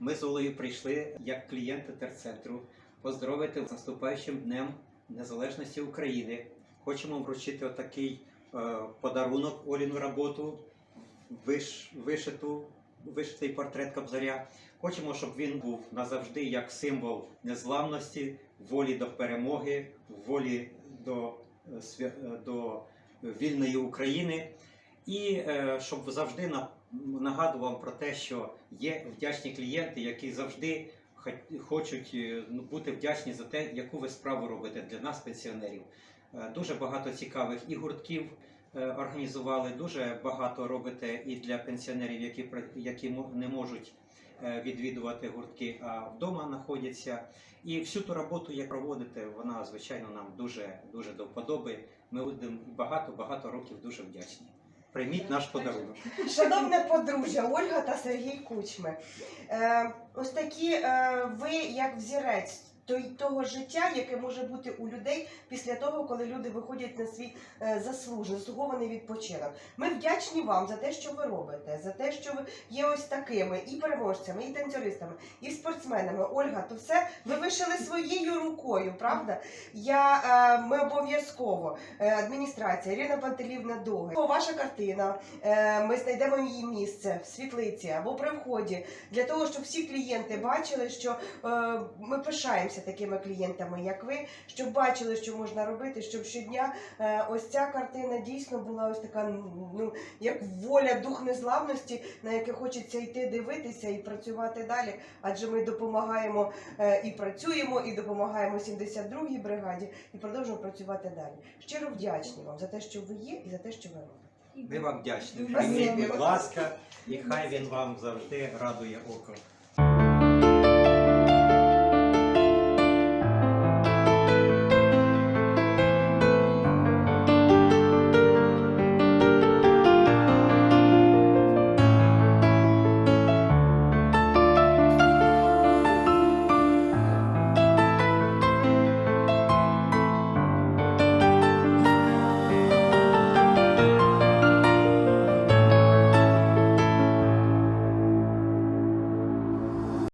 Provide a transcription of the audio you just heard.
Ми з Олею прийшли як клієнти терцентру поздоровити з наступаючим Днем Незалежності України. Хочемо вручити отакий е, подарунок Оліну роботу, виш, вишиту, вишитий портрет Кобзаря. Хочемо, щоб він був назавжди як символ незламності, волі до перемоги, волі до, е, е, до вільної України. І е, щоб завжди на- нагадував про те, що є вдячні клієнти, які завжди хо- хочуть е, ну, бути вдячні за те, яку ви справу робите для нас, пенсіонерів. Е, Дуже багато цікавих і гуртків е, організували, дуже багато робите і для пенсіонерів, які, які не можуть відвідувати гуртки, а вдома знаходяться. І всю ту роботу, як проводите, вона звичайно нам дуже дуже до вподоби. Ми будемо багато-багато років дуже вдячні. Прийміть наш подарунок. Шановне подружжя Ольга та Сергій Кучми. Е, ось такі е, ви як взірець того життя, яке може бути у людей після того, коли люди виходять на свій е, заслужений, заслугований відпочинок. Ми вдячні вам за те, що ви робите, за те, що ви є ось такими і переможцями, і танцюристами, і спортсменами. Ольга, то все ви вишили своєю рукою, правда? Я е, ми обов'язково е, адміністрація Ірина Пантелівна Дуга. Ваша картина. Ми знайдемо її місце в світлиці або при вході для того, щоб всі клієнти бачили, що ми пишаємося такими клієнтами, як ви, щоб бачили, що можна робити, щоб щодня е, ось ця картина дійсно була ось така, ну як воля, дух незламності, на яке хочеться йти дивитися і працювати далі. Адже ми допомагаємо е, і працюємо, і допомагаємо 72-й бригаді, і продовжуємо працювати далі. Щиро вдячні вам за те, що ви є, і за те, що ви робите. Ми вам вдячні. Прийміть, будь ласка, і хай він вам завжди радує око.